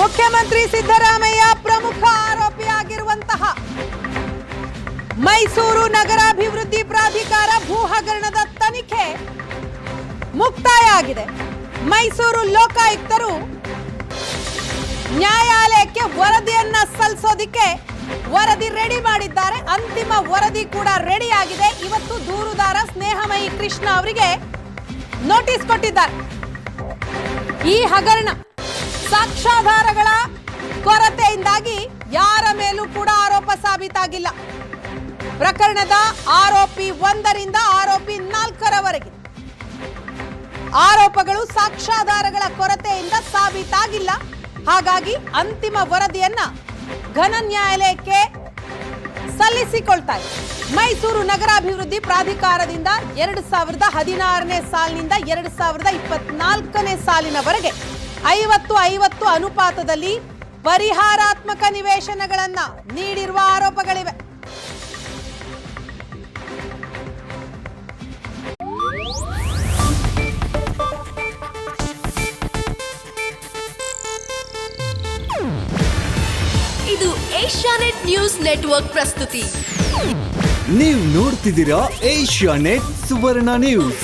ಮುಖ್ಯಮಂತ್ರಿ ಸಿದ್ದರಾಮಯ್ಯ ಪ್ರಮುಖ ಆರೋಪಿಯಾಗಿರುವಂತಹ ಮೈಸೂರು ನಗರಾಭಿವೃದ್ಧಿ ಪ್ರಾಧಿಕಾರ ಭೂ ಹಗರಣದ ತನಿಖೆ ಮುಕ್ತಾಯ ಆಗಿದೆ ಮೈಸೂರು ಲೋಕಾಯುಕ್ತರು ನ್ಯಾಯಾಲಯಕ್ಕೆ ವರದಿಯನ್ನ ಸಲ್ಲಿಸೋದಿಕ್ಕೆ ವರದಿ ರೆಡಿ ಮಾಡಿದ್ದಾರೆ. ಅಂತಿಮ ವರದಿ ಕೂಡ ರೆಡಿ ಆಗಿದೆ ಇವತ್ತು ದೂರುದಾರ ಸ್ನೇಹಮಯಿ ಕೃಷ್ಣ ಅವರಿಗೆ ನೋಟಿಸ್ ಕೊಟ್ಟಿದ್ದಾರೆ. ಈ ಹಗರಣ ಸಾಕ್ಷ್ಯಾಧಾರಗಳ ಕೊರತೆಯಿಂದಾಗಿ ಯಾರ ಮೇಲೂ ಕೂಡ ಆರೋಪ ಸಾಬೀತಾಗಿಲ್ಲ. ಪ್ರಕರಣದ ಆರೋಪಿ ಒಂದರಿಂದ ಆರೋಪಿ ನಾಲ್ಕರವರೆಗೆ. ಆರೋಪಗಳು ಸಾಕ್ಷ್ಯಾಧಾರಗಳ ಕೊರತೆಯಿಂದ ಸಾಬೀತಾಗಿಲ್ಲ. ಹಾಗಾಗಿ ಅಂತಿಮ ವರದಿಯನ್ನ ಘನ ನ್ಯಾಯಾಲಯಕ್ಕೆ ಸಲ್ಲಿಸಿಕೊಳ್ತಾರೆ. ಮೈಸೂರು ನಗರಾಭಿವೃದ್ಧಿ ಪ್ರಾಧಿಕಾರದಿಂದ ಎರಡು ಸಾವಿರದ ಹದಿನಾರನೇ ಸಾಲಿನಿಂದ ಎರಡು ಸಾವಿರದ ಇಪ್ಪತ್ನಾಲ್ಕನೇ ಸಾಲಿನವರೆಗೆ. ಐವತ್ತು ಐವತ್ತು ಅನುಪಾತದಲ್ಲಿ ಪರಿಹಾರಾತ್ಮಕ ನಿವೇಶನಗಳನ್ನ ನೀಡಿರುವ ಆರೋಪಗಳಿವೆ. ಇದು ಏಷ್ಯಾನೆಟ್ ನ್ಯೂಸ್ ನೆಟ್ವರ್ಕ್ ಪ್ರಸ್ತುತಿ. ನೀವು ನೋಡ್ತಿದ್ದೀರಾ ಏಷ್ಯಾನೆಟ್ ಸುವರ್ಣ ನ್ಯೂಸ್.